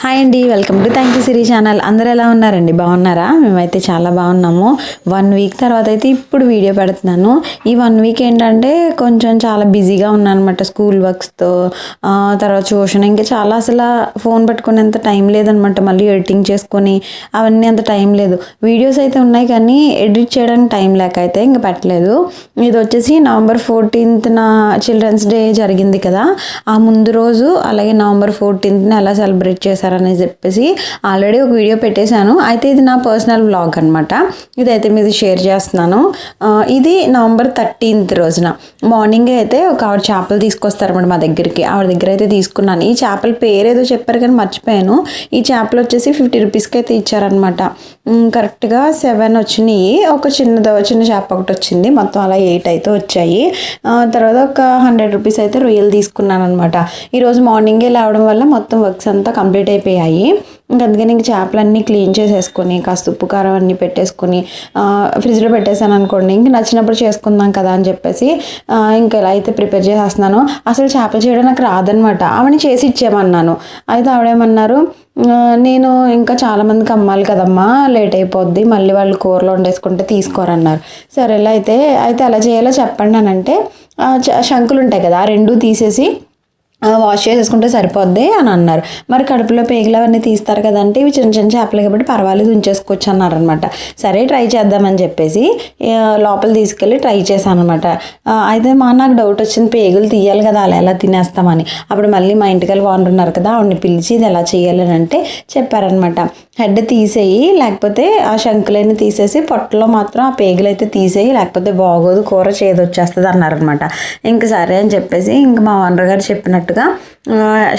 Hi అండి welcome to thank you Siri channel అందరూ ఎలా ఉన్నారండి? బాగున్నారా? మేమైతే చాలా బాగున్నాము. వన్ వీక్ తర్వాత అయితే ఇప్పుడు వీడియో పెడుతున్నాను. ఈ వన్ వీక్ ఏంటంటే కొంచెం చాలా బిజీగా ఉన్నాను అనమాట స్కూల్ వర్క్స్తో తర్వాత ట్యూషన్ ఇంకా చాలా అసలు ఫోన్ పట్టుకునేంత టైం లేదనమాట మళ్ళీ ఎడిటింగ్ చేసుకొని అవన్నీ అంత టైం లేదు. వీడియోస్ అయితే ఉన్నాయి కానీ ఎడిట్ చేయడానికి టైం లేక అయితే ఇంకా పెట్టలేదు. ఇది వచ్చేసి నవంబర్ ఫోర్టీన్త్న చిల్డ్రన్స్ డే జరిగింది కదా. ఆ ముందు రోజు అలాగే నవంబర్ ఫోర్టీన్త్న ఎలా సెలబ్రేట్ చేశారని చెప్పేసి ఆల్రెడీ ఒక వీడియో పెట్టేశాను. అయితే ఇది నా పర్సనల్ వ్లాగ్ అనమాట ఇదైతే మీది షేర్ చేస్తున్నాను. ఇది నవంబర్ థర్టీన్త్ రోజున. మార్నింగ్ అయితే ఒక ఆవిడ చేపలు తీసుకొస్తారన్నమాట మా దగ్గరికి. ఆవిడ దగ్గర అయితే తీసుకున్నాను. ఈ చేపల పేరు ఏదో చెప్పారు కానీ మర్చిపోయాను. ఈ చేపలు వచ్చేసి ఫిఫ్టీ రూపీస్కి అయితే ఇచ్చారనమాట కరెక్ట్గా సెవెన్ వచ్చినాయి. ఒక చిన్నదో చిన్న చేప ఒకటి వచ్చింది. మొత్తం అలా ఎయిట్ అయితే వచ్చాయి. తర్వాత ఒక హండ్రెడ్ రూపీస్ అయితే రొయ్యలు తీసుకున్నాను అనమాట ఈరోజు మార్నింగే లేవడం వల్ల మొత్తం వర్క్స్ అంతా కంప్లీట్ అయిపోయాయి. ఇంకా అందుకని ఇంక చేపలన్నీ క్లీన్ చేసేసుకొని కాస్త ఉప్పు కారం అన్నీ పెట్టేసుకొని ఫ్రిడ్జ్లో పెట్టేశాను అనుకోండి. ఇంక నచ్చినప్పుడు చేసుకుందాం కదా అని చెప్పేసి ఇంకా ఎలా అయితే ప్రిపేర్ చేసేస్తున్నాను. అసలు చేపలు చేయడం నాకు రాదనమాట ఆవిడని చేసి ఇచ్చేయమన్నాను. అయితే ఆవిడేమన్నారు నేను ఇంకా చాలామందికి అమ్మాలి కదమ్మా లేట్ అయిపోద్ది మళ్ళీ వాళ్ళు కూరలో వండేసుకుంటే తీసుకోరన్నారు. సరేలా అయితే అయితే అలా చేయాలో చెప్పండి అని అంటే చ- శంకులు ఉంటాయి కదా ఆ రెండు తీసేసి వాష్ చేసేసుకుంటే సరిపోద్ది అని అన్నారు. మరి కడుపులో పేగులు అవన్నీ తీస్తారు కదంటే ఇవి చిన్న చిన్న చేపలు కాబట్టి పర్వాలేదు ఉంచేసుకోవచ్చు అన్నారు అనమాట సరే ట్రై చేద్దామని చెప్పేసి లోపల తీసుకెళ్ళి ట్రై చేశాను అనమాట అయితే మా నాకు డౌట్ వచ్చింది పేగులు తీయాలి కదా అలా ఎలా తినేస్తామని. అప్పుడు మళ్ళీ మా ఇంటికి వెళ్ళి బాగుంటున్నారు ఉన్నారు కదా ఆవిడని పిలిచి ఇది ఎలా చేయాలని అంటే చెప్పారనమాట హెడ్ తీసేయి లేకపోతే ఆ శంకులన్నీ తీసేసి పొట్టలో మాత్రం ఆ పేగులు అయితే తీసేయి లేకపోతే బాగోదు కూర చేదొచ్చేస్తుంది అన్నారనమాట ఇంక సరే అని చెప్పేసి ఇంక మా ఓనర్ గారు చెప్పినట్టుగా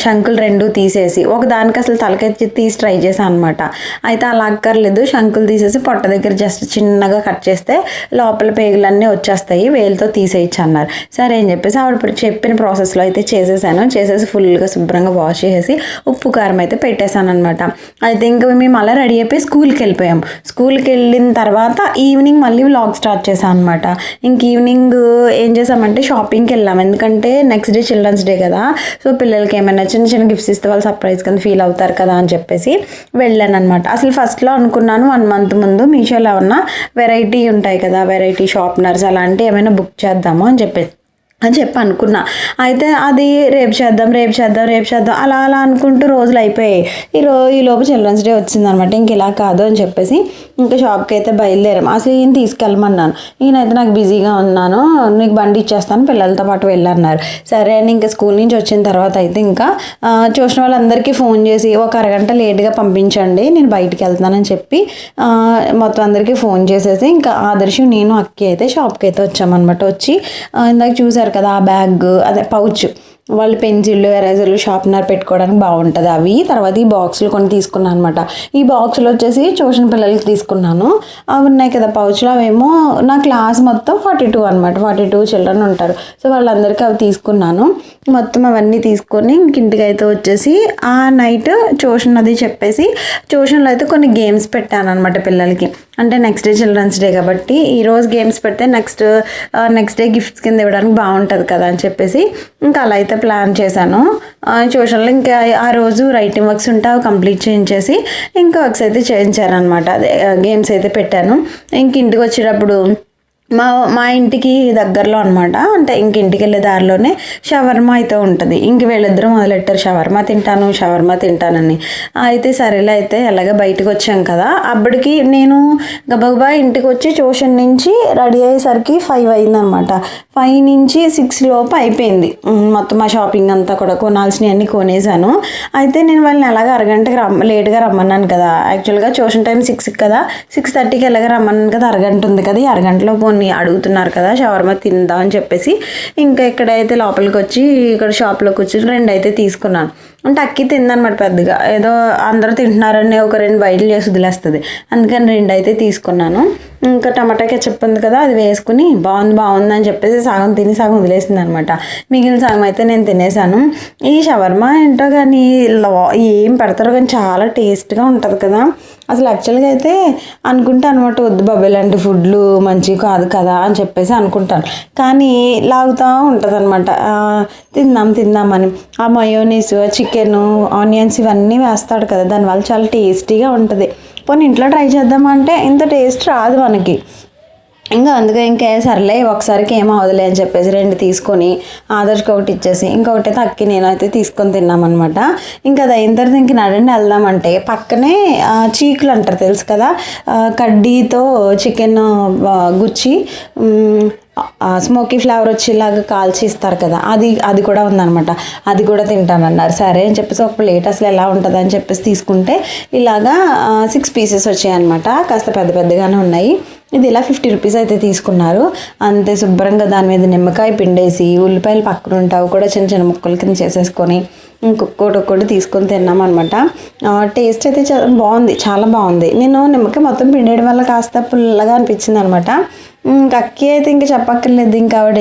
శంకులు రెండు తీసేసి ఒక దానికి అసలు తలకెత్తి తీసి ట్రై చేశాను అనమాట అయితే అలా అక్కర్లేదు శంకులు తీసేసి పొట్ట దగ్గర జస్ట్ చిన్నగా కట్ చేస్తే లోపల పేగులన్నీ వచ్చేస్తాయి వేలుతో తీసేయచ్చు అన్నారు. సరే అని చెప్పేసి ఆవిడ చెప్పిన ప్రాసెస్లో అయితే చేసేసాను. చేసేసి ఫుల్గా శుభ్రంగా వాష్ చేసేసి ఉప్పు కారం అయితే పెట్టేశాను అనమాట అయితే ఇంకా మేము అలా రెడీ అయిపోయి స్కూల్కి వెళ్ళిపోయాం. స్కూల్కి వెళ్ళిన తర్వాత ఈవినింగ్ మళ్ళీ వ్లాగ్ స్టార్ట్ చేశాను అనమాట ఇంక ఈవినింగ్ ఏం చేసామంటే షాపింగ్కి వెళ్ళాం. ఎందుకంటే నెక్స్ట్ డే చిల్డ్రన్స్ డే కదా. సో పిల్లలకి ఏమైనా చిన్న చిన్న గిఫ్ట్స్ ఇస్తే వాళ్ళు సర్ప్రైజ్ కింద ఫీల్ అవుతారు కదా అని చెప్పేసి వెళ్ళాను అనమాట అసలు ఫస్ట్లో అనుకున్నాను వన్ మంత్ ముందు మీషోలో ఉన్న వెరైటీ ఉంటాయి కదా వెరైటీ షార్ప్నర్స్ అలాంటివి ఏమైనా బుక్ చేద్దాము అని చెప్పేసి. అని చెప్పి అనుకున్నా. అయితే అది రేపు చేద్దాం రేపు చేద్దాం రేపు చేద్దాం అలా అలా అనుకుంటూ రోజులు అయిపోయాయి. ఈ రో ఈ లోపు చిల్డ్రన్స్ డే వచ్చిందనమాట. ఇంక ఇలా కాదు అని చెప్పేసి ఇంకా షాప్కి అయితే బయలుదేరాం. అసలు ఈయన తీసుకెళ్ళమన్నాను. ఈయనైతే నాకు బిజీగా ఉన్నాను నీకు బండి ఇచ్చేస్తాను పిల్లలతో పాటు వెళ్ళన్నారు. సరే అని ఇంకా స్కూల్ నుంచి వచ్చిన తర్వాత అయితే ఇంకా చూసిన వాళ్ళందరికీ ఫోన్ చేసి ఒక అరగంట లేట్గా పంపించండి నేను బయటికి వెళ్తున్నానని చెప్పి మొత్తం అందరికీ ఫోన్ చేసేసి ఇంకా ఆదర్శం నేను అక్కి అయితే షాప్కి అయితే వచ్చామన్నమాట. వచ్చి ఇందాక చూసారు కదా ఆ బ్యాగ్ అదే పౌచ్ వాళ్ళు పెన్సిళ్ళు ఎరేజర్లు షార్ప్నర్ పెట్టుకోవడానికి బాగుంటుంది అవి. తర్వాత ఈ బాక్సులు కొన్ని తీసుకున్నాను అనమాట ఈ బాక్సులు వచ్చేసి ట్యూషన్ పిల్లలకి తీసుకున్నాను. అవి ఉన్నాయి కదా పౌచ్లు అవేమో నా క్లాస్ మొత్తం ఫార్టీ టూ అనమాట ఫార్టీ టూ చిల్డ్రన్ ఉంటారు. సో వాళ్ళందరికీ అవి తీసుకున్నాను. మొత్తం అవన్నీ తీసుకొని ఇంక ఇంటికి అయితే వచ్చేసి ఆ నైట్ ట్యూషన్ అది చెప్పేసి ట్యూషన్లో అయితే కొన్ని గేమ్స్ పెట్టాను అనమాట పిల్లలకి. అంటే నెక్స్ట్ డే చిల్డ్రన్స్ డే కాబట్టి ఈరోజు గేమ్స్ పెడితే నెక్స్ట్ నెక్స్ట్ డే గిఫ్ట్స్ కింద ఇవ్వడానికి బాగుంటుంది కదా అని చెప్పేసి ఇంకా అలా అయితే ప్లాన్ చేశాను. ట్యూషన్లో ఇంకా ఆ రోజు రైటింగ్ వర్క్స్ ఉంటే అవి కంప్లీట్ చేయించేసి ఇంకా వర్క్స్ అయితే చేయించారనమాట అదే గేమ్స్ అయితే పెట్టాను. ఇంక ఇంటికి వచ్చేటప్పుడు మా మా ఇంటికి దగ్గరలో అనమాట అంటే ఇంక ఇంటికి వెళ్ళే దారిలోనే షవర్మా అయితే ఉంటుంది. ఇంక వీళ్ళిద్దరూ మొదలెట్టారు. షవర్మా తింటాను షవర్మా తింటానని. అయితే సరేలే అయితే ఎలాగ బయటకు వచ్చాం కదా. అప్పటికి నేను గబగబా ఇంటికి వచ్చి ట్యూషన్ నుంచి రెడీ అయ్యేసరికి ఫైవ్ అయిందనమాట ఫైవ్ నుంచి సిక్స్ లోపు అయిపోయింది. మొత్తం మా షాపింగ్ అంతా కూడా కొనాల్సినవన్నీ కొనేసాను. అయితే నేను వాళ్ళని ఎలాగ అరగంటకి రమ్మ లేట్గా రమ్మన్నాను కదా. యాక్చువల్గా ట్యూషన్ టైం సిక్స్ కదా. సిక్స్ థర్టీకి ఎలాగ రమ్మన్నాను కదా. అరగంట ఉంది కదా. ఈ అరగంటలో కొన్ని అడుగుతున్నారు కదా షవర్మా తిందాం అని చెప్పేసి. ఇంకా ఇక్కడైతే లోపలికి వచ్చి ఇక్కడ షాప్లో కూర్చొని రెండు అయితే తీసుకున్నాను. అంటే అక్కి తిందనమాట పెద్దగా. ఏదో అందరూ తింటున్నారని ఒక రెండు బయటలు చేసి వదిలేస్తుంది. అందుకని రెండు అయితే తీసుకున్నాను. ఇంకా టమాటా కెచ్చప్ ఉంది కదా అది వేసుకుని బాగుంది బాగుంది అని చెప్పేసి సగం తిని సగం వదిలేసింది అనమాట మిగిలిన సగం అయితే నేను తినేసాను. ఈ షవర్మా ఏంటో కానీ ఏం పెడతారో కానీ చాలా టేస్ట్గా ఉంటుంది కదా. అసలు యాక్చువల్గా అయితే అనుకుంటా అనమాట వద్దు బాబు ఇలాంటి ఫుడ్లు మంచివి కాదు కదా అని చెప్పేసి అనుకుంటాను. కానీ లాగుతూ ఉంటుంది అనమాట తిందాం తిందామని ఆ మయోనీస్ చికెను ఆనియన్స్ ఇవన్నీ వేస్తాడు కదా దానివల్ల చాలా టేస్టీగా ఉంటుంది. పోనీ ఇంట్లో ట్రై చేద్దామంటే ఇంత టేస్ట్ రాదు మనకి. ఇంకా అందుకే ఇంకే సర్లే ఒకసారికి ఏం అవదులే అని చెప్పేసి రెండు తీసుకొని ఆదర్శకి ఒకటి ఇచ్చేసి ఇంకొకటి అయితే అక్కి నేనైతే తీసుకొని తిన్నామన్నమాట. ఇంకా అది అయిన తర్వాత ఇంక నడండి వెళ్దామంటే పక్కనే చీకులు అంటారు తెలుసు కదా కడ్డీతో చికెన్ గుచ్చి స్మోకీ ఫ్లేవర్ వచ్చేలాగా కాల్చి ఇస్తారు కదా అది అది కూడా ఉందనమాట అది కూడా తింటానన్నారు సరే అని చెప్పేసి ఒక ప్లేట్ అసలు ఎలా ఉంటుంది అని చెప్పేసి తీసుకుంటే ఇలాగా సిక్స్ పీసెస్ వచ్చాయన్నమాట. కాస్త పెద్ద పెద్దగానే ఉన్నాయి. ఇది ఇలా ఫిఫ్టీ రూపీస్ అయితే తీసుకున్నారు. అంతే శుభ్రంగా దాని మీద నిమ్మకాయ పిండేసి ఉల్లిపాయలు పక్కన ఉంటావు కూడా చిన్న చిన్న ముక్కల కింద చేసేసుకొని ఇంకొకటి ఒక్కటి తీసుకొని తిన్నామన్నమాట. టేస్ట్ అయితే చాలా బాగుంది చాలా బాగుంది. నేను నిమ్మకాయ మొత్తం పిండేయడం వల్ల కాస్త పుల్లగా అనిపించింది అనమాట ఇంకా అక్కి అయితే ఇంకా చెప్పక్కర్లేదు. ఇంకా ఆవిడ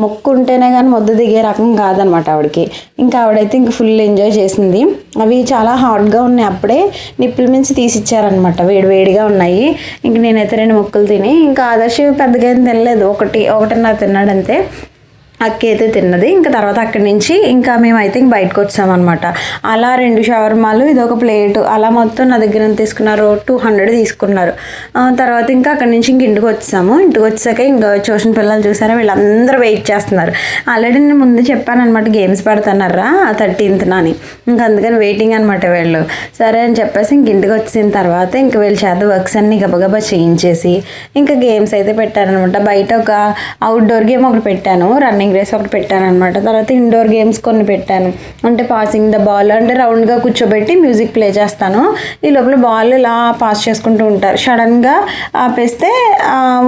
మొక్కు ఉంటేనే కానీ మొద్దు దిగే రకం కాదనమాట ఆవిడకి. ఇంకా ఆవిడైతే ఇంకా ఫుల్ ఎంజాయ్ చేసింది. అవి చాలా హాట్గా ఉన్నాయి. అప్పుడే నిప్పుల మించి తీసి ఇచ్చారనమాట వేడి వేడిగా ఉన్నాయి. ఇంక నేనైతే రెండు మొక్కలు తిని ఇంకా ఆదర్శ పెద్దగా ఏం తినలేదు. ఒకటి ఒకటిన్నర నా తిన్నాడంతే. అక్కి అయితే తిన్నది. ఇంకా తర్వాత అక్కడి నుంచి ఇంకా మేము అయితే ఇంక బయటకు వచ్చామన్నమాట. అలా రెండు షవర్మాలు ఇది ఒక ప్లేట్. అలా మొత్తం నా దగ్గర తీసుకున్నారు. టూ హండ్రెడ్ తీసుకున్నారు. తర్వాత ఇంకా అక్కడి నుంచి ఇంక ఇంటికి వచ్చాము. ఇంటికి వచ్చాక ఇంకా ట్యూషన్ పిల్లలు చూసారా? వీళ్ళందరూ వెయిట్ చేస్తున్నారు. ఆల్రెడీ నేను ముందు చెప్పాను అనమాట గేమ్స్ ఆ థర్టీన్త్న అని. ఇంకా అందుకని వెయిటింగ్ అనమాట వీళ్ళు. సరే అని చెప్పేసి ఇంక ఇంటికి వచ్చిన తర్వాత ఇంక వీళ్ళ చేత వర్క్స్ అన్ని గబగబా చేయించేసి ఇంకా గేమ్స్ అయితే పెట్టారనమాట బయట ఒక అవుట్డోర్ గేమ్ ఒకటి పెట్టాను రన్నింగ్ రేస్ ఒకటి పెట్టాను అనమాట తర్వాత ఇండోర్ గేమ్స్ కొన్ని పెట్టాను. అంటే పాసింగ్ ద బాల్ అంటే రౌండ్గా కూర్చోబెట్టి మ్యూజిక్ ప్లే చేస్తాను. ఈ లోపల బాల్ ఇలా పాస్ చేసుకుంటూ ఉంటారు. సడన్గా ఆపేస్తే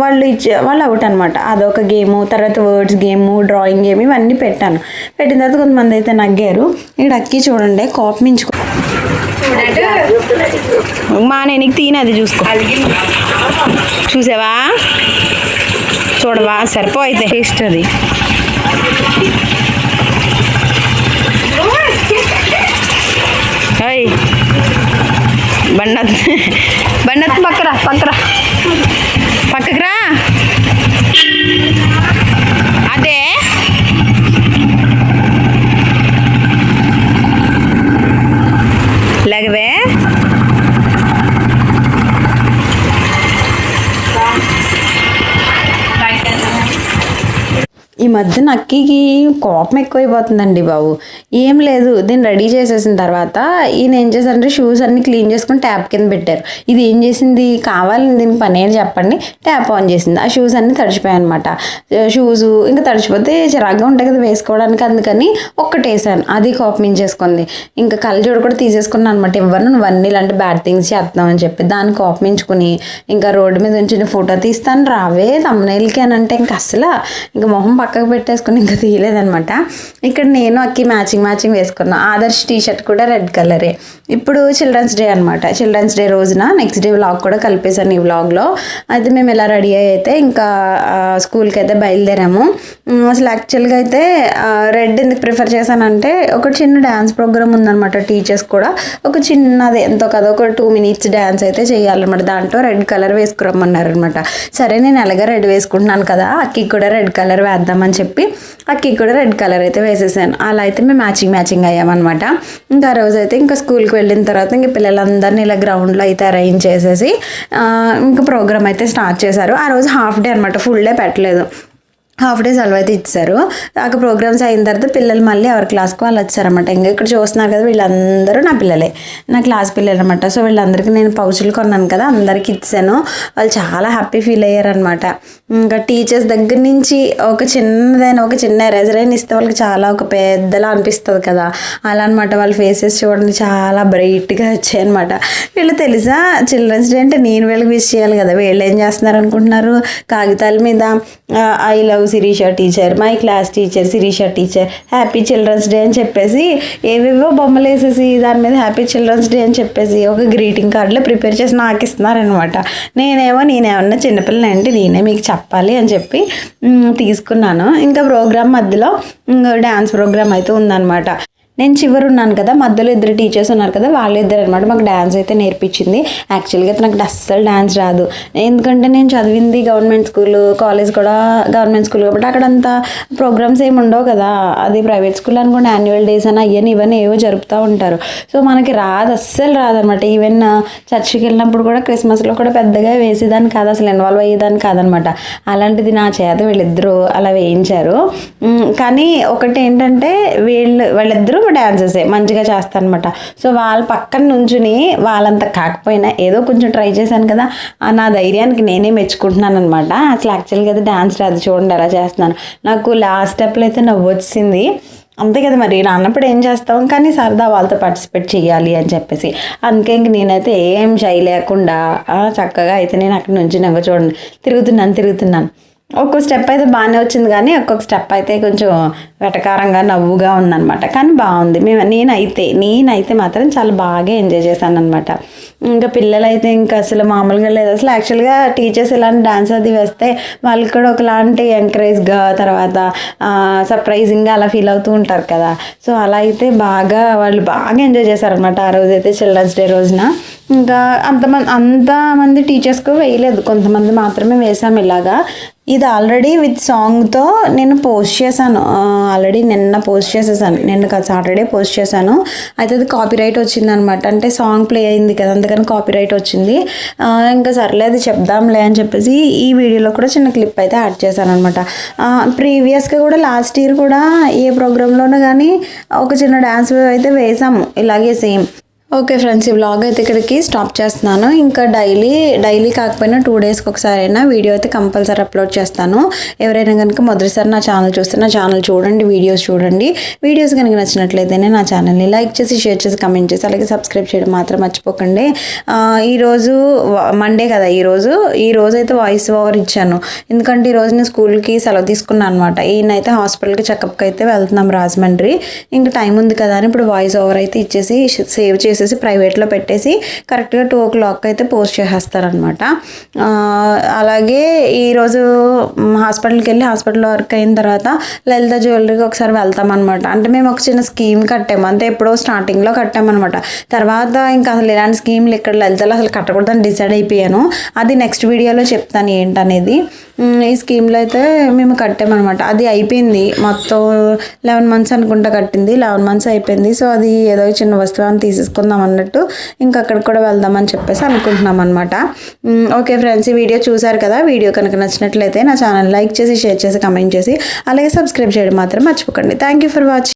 వాళ్ళు ఇచ్చే వాళ్ళు అవుట్ అనమాట అదొక గేము తర్వాత వర్డ్స్ గేము డ్రాయింగ్ గేమ్ ఇవన్నీ పెట్టాను. పెట్టిన తర్వాత కొంతమంది అయితే నగ్గారు. ఈ డక్కి చూడండి కోపమించుకో మా నేను తీనది చూసుకో. చూసావా? చూడవా? సరిపో అయితే టేస్ట్ అది. बन्नत। बन्नत पकड़ा पकड़ा। ఈ మధ్య నక్కికి కోపం ఎక్కువైపోతుందండి బాబు. ఏం లేదు దీన్ని రెడీ చేసేసిన తర్వాత ఈయన ఏం చేశారంటే షూస్ అన్ని క్లీన్ చేసుకుని ట్యాప్ కింద పెట్టారు. ఇది ఏం చేసింది? కావాలని దీని పని ఏంటి చెప్పండి. ట్యాప్ ఆన్ చేసింది. ఆ షూస్ అన్నీ తడిచిపోయాయి అనమాట షూస్ ఇంకా తడిచిపోతే చిరాగ్గా ఉంటాయి కదా వేసుకోవడానికి అందుకని ఒక్కటేసాను. అది అది కోపమించేసుకుంది. ఇంకా కళ్ళజోడు కూడా తీసేసుకున్నాను అనమాట ఇవ్వను నువ్వు అన్ని ఇలాంటి బ్యాడ్ థింగ్స్ చేస్తున్నావు అని చెప్పి దాన్ని కోపమించుకుని ఇంకా రోడ్డు మీద ఉంచిన ఫోటో తీస్తాను. రావే తమ్మునేళ్ళకి అని అంటే ఇంకా అసలు ఇంకా మొహం పక్క పక్కకు పెట్టేసుకుని ఇంకా తీయలేదనమాట ఇక్కడ నేను అక్కి మ్యాచింగ్ మ్యాచింగ్ వేసుకున్నా. ఆదర్శ్ టీ షర్ట్ కూడా రెడ్ కలరే. ఇప్పుడు చిల్డ్రన్స్ డే అనమాట చిల్డ్రన్స్ డే రోజున నెక్స్ట్ డే వ్లాగ్ కూడా కలిపేశాను ఈ వ్లాగ్లో. అయితే మేము ఇలా రెడీ అయితే ఇంకా స్కూల్కి అయితే బయలుదేరాము. అసలు యాక్చువల్గా అయితే రెడ్ ఎందుకు ప్రిఫర్ చేశానంటే ఒక చిన్న డ్యాన్స్ ప్రోగ్రామ్ ఉందన్నమాట టీచర్స్ కూడా. ఒక చిన్నది ఎంతో కదా ఒక టూ మినిట్స్ డ్యాన్స్ అయితే చేయాలన్నమాట. దాంట్లో రెడ్ కలర్ వేసుకురమ్మన్నారు అనమాట సరే నేను ఎలాగ రెడ్ వేసుకుంటున్నాను కదా అక్కి కూడా రెడ్ కలర్ వేద్దామని చెప్పి అక్కి కూడా రెడ్ కలర్ అయితే వేసేసాను. అలా అయితే మేము మ్యాచింగ్ మ్యాచింగ్ అయ్యామన్నమాట. ఇంకా ఆ రోజు అయితే ఇంకా స్కూల్కి వెళ్ళిన తర్వాత ఇంకా పిల్లలందరినీ ఇలా గ్రౌండ్లో అయితే అరేంజ్ చేసేసి ఇంకా ప్రోగ్రామ్ అయితే స్టార్ట్ చేశారు. ఆ రోజు హాఫ్ డే అనమాట ఫుల్ డే పెట్టలేదు. హాఫ్ డే సెలవు అయితే ఇచ్చారు. అక్కడ ప్రోగ్రామ్స్ అయిన తర్వాత పిల్లలు మళ్ళీ ఎవరి క్లాస్కి వాళ్ళు వచ్చారనమాట ఇంకా ఇక్కడ చూస్తున్నారు కదా వీళ్ళందరూ నా పిల్లలే. నా క్లాస్ పిల్లలు అనమాట సో వీళ్ళందరికీ నేను పౌచులు కొన్నాను కదా అందరికీ ఇచ్చాను. వాళ్ళు చాలా హ్యాపీ ఫీల్ అయ్యారనమాట ఇంకా టీచర్స్ దగ్గర నుంచి ఒక చిన్నదైన ఒక చిన్న ఎరేజర్ అయినా ఇస్తే వాళ్ళకి చాలా ఒక పెద్దలా అనిపిస్తుంది కదా. అలా అనమాట వాళ్ళ ఫేసెస్ చూడండి చాలా బ్రైట్గా వచ్చాయన్నమాట. వీళ్ళు తెలుసా? చిల్డ్రన్స్ డే అంటే నేను వీళ్ళకి విష్ చేయాలి కదా. వీళ్ళు ఏం చేస్తున్నారు అనుకుంటున్నారు? కాగితాల మీద I love Sirisha teacher my class teacher Sirisha teacher happy children's day అని చెప్పేసి ఏవేవో బొమ్మలు వేసేసి దాని మీద హ్యాపీ చిల్డ్రన్స్ డే అని చెప్పేసి ఒక గ్రీటింగ్ కార్డులో ప్రిపేర్ చేసి నాకు ఇస్తున్నారనమాట నేనేమో నేనేమన్నా చిన్నపిల్లని అంటే నేనే మీకు చెప్పాలి అని చెప్పి తీసుకున్నాను. ఇంకా ప్రోగ్రామ్ మధ్యలో డ్యాన్స్ ప్రోగ్రామ్ అయితే ఉందన్నమాట. నేను చివరి ఉన్నాను కదా మధ్యలో ఇద్దరు టీచర్స్ ఉన్నారు కదా వాళ్ళిద్దరు అనమాట మాకు డ్యాన్స్ అయితే నేర్పించింది. యాక్చువల్గా అయితే నాకు అస్సలు డ్యాన్స్ రాదు. ఎందుకంటే నేను చదివింది గవర్నమెంట్ స్కూల్ కాలేజ్ కూడా గవర్నమెంట్ స్కూల్ కాబట్టి అక్కడ అంత ప్రోగ్రామ్స్ ఏమి ఉండవు కదా. అది ప్రైవేట్ స్కూల్ అనుకోండి యాన్యువల్ డేస్ అని అయ్యని ఇవన్నీ ఏవో జరుపుతూ ఉంటారు. సో మనకి రాదు అస్సలు రాదనమాట ఈవెన్ చర్చికి వెళ్ళినప్పుడు కూడా క్రిస్మస్లో కూడా పెద్దగా వేసేదాన్ని కాదు అసలు ఇన్వాల్వ్ అయ్యేదాన్ని కాదనమాట అలాంటిది నా చేత వీళ్ళిద్దరూ అలా వేయించారు. కానీ ఒకటి ఏంటంటే వీళ్ళు వాళ్ళిద్దరూ డ్యాన్సెసే మంచిగా చేస్తారనమాట సో వాళ్ళ పక్కన నుంచుని వాళ్ళంత కాకపోయినా ఏదో కొంచెం ట్రై చేశాను కదా ఆ నా ధైర్యానికి నేనే మెచ్చుకుంటున్నాను అనమాట అసలు యాక్చువల్గా అయితే డ్యాన్స్ రాదు చూడండి ఎలా చేస్తున్నాను. నాకు లాస్ట్ స్టెప్లో అయితే నవ్వు వచ్చింది. అంతే కదా మరి అన్నప్పుడు ఏం చేస్తాం కానీ సరదా వాళ్ళతో పార్టిసిపేట్ చేయాలి అని చెప్పేసి. అందుకే ఇంక నేనైతే ఏం చేయలేకుండా చక్కగా అయితే నేను అక్కడ నుంచి నవ్వు చూడండి. తిరుగుతున్నాను తిరుగుతున్నాను. ఒక్కో స్టెప్ అయితే బాగానే వచ్చింది కానీ ఒక్కొక్క స్టెప్ అయితే కొంచెం వెటకారంగా నవ్వుగా ఉందన్నమాట. కానీ బాగుంది. మేము నేనైతే నేనైతే మాత్రం చాలా బాగా ఎంజాయ్ చేశాను అనమాట ఇంకా పిల్లలైతే ఇంకా అసలు మామూలుగా లేదు. అసలు యాక్చువల్గా టీచర్స్ ఇలాంటి డాన్స్ అది వేస్తే వాళ్ళకి కూడా ఒకలాంటి ఎంకరేజ్గా తర్వాత సర్ప్రైజింగ్గా అలా ఫీల్ అవుతూ ఉంటారు కదా. సో అలా అయితే బాగా వాళ్ళు బాగా ఎంజాయ్ చేశారనమాట ఆ రోజు అయితే చిల్డ్రన్స్ డే రోజున. ఇంకా అంతమంది అంతమంది టీచర్స్కు వేయలేదు. కొంతమంది మాత్రమే వేసాము ఇలాగా. ఇది ఆల్రెడీ విత్ సాంగ్తో నేను పోస్ట్ చేశాను. ఆల్రెడీ నిన్న పోస్ట్ చేసేసాను. నిన్న సాటర్డే పోస్ట్ చేశాను. అయితే అది కాపీ రైట్ వచ్చిందనమాట. అంటే సాంగ్ ప్లే అయింది కదా అందుకని కాపీ రైట్ వచ్చింది ఇంకా సర్లే అది చెప్దాంలే అని చెప్పేసి ఈ వీడియోలో కూడా చిన్న క్లిప్ అయితే యాడ్ చేశాను అనమాట ప్రీవియస్గా కూడా లాస్ట్ ఇయర్ కూడా ఏ ప్రోగ్రాంలోనూ కానీ ఒక చిన్న డ్యాన్స్ అయితే వేసాము. ఇలాగే సేమ్ ఓకే ఫ్రెండ్స్ ఈ వ్లాగ్ అయితే ఇక్కడికి స్టాప్ చేస్తున్నాను. ఇంకా డైలీ డైలీ కాకపోయినా టూ డేస్కి ఒకసారి అయినా వీడియో అయితే కంపల్సరీ అప్లోడ్ చేస్తాను. ఎవరైనా కనుక మొదటిసారి నా ఛానల్ చూస్తే నా ఛానల్ చూడండి వీడియోస్ చూడండి. వీడియోస్ కనుక నచ్చినట్లయితేనే నా ఛానల్ని లైక్ చేసి షేర్ చేసి కమెంట్ చేసి అలాగే సబ్స్క్రైబ్ చేయడం మాత్రం మర్చిపోకండి. ఈరోజు మండే కదా ఈరోజు ఈ రోజు అయితే వాయిస్ ఓవర్ ఇచ్చాను. ఎందుకంటే ఈరోజు నేను స్కూల్కి సెలవు తీసుకున్నాను అనమాట ఈయనైతే హాస్పిటల్కి చెకప్కి అయితే వెళ్తున్నాం రాజమండ్రి. ఇంకా టైం ఉంది కదా అని ఇప్పుడు వాయిస్ ఓవర్ అయితే ఇచ్చేసి సేవ్ చేసి చేసేసి ప్రైవేట్లో పెట్టేసి కరెక్ట్గా టూ ఓ క్లాక్ అయితే పోస్ట్ చేసేస్తారనమాట అలాగే ఈరోజు హాస్పిటల్కి వెళ్ళి హాస్పిటల్ వర్క్ అయిన తర్వాత లలిత జ్యువెలరీకి ఒకసారి వెళ్తామన్నమాట. అంటే మేము ఒక చిన్న స్కీమ్ కట్టాము. అంటే ఎప్పుడో స్టార్టింగ్లో కట్టామన్నమాట. తర్వాత ఇంకా అసలు ఇలాంటి స్కీమ్లు ఇక్కడ లలితలో అసలు కట్టకూడదని డిసైడ్ అయిపోయాను. అది నెక్స్ట్ వీడియోలో చెప్తాను ఏంటనేది. ఈ స్కీమ్లో అయితే మేము కట్టామన్నమాట. అది అయిపోయింది. మొత్తం లెవెన్ మంత్స్ అనుకుంటా కట్టింది. లెవెన్ మంత్స్ అయిపోయింది. సో అది ఏదో చిన్న వస్తువు అని తీసేసుకుందాం అన్నట్టు ఇంకా అక్కడికి కూడా వెళ్దామని చెప్పేసి అనుకుంటున్నాం అనమాట ఓకే ఫ్రెండ్స్ ఈ వీడియో చూసారు కదా? వీడియో కనుక నచ్చినట్లయితే నా ఛానల్ లైక్ చేసి షేర్ చేసి కమెంట్ చేసి అలాగే సబ్స్క్రైబ్ చేయడం మాత్రం మర్చిపోకండి. Thank you for watching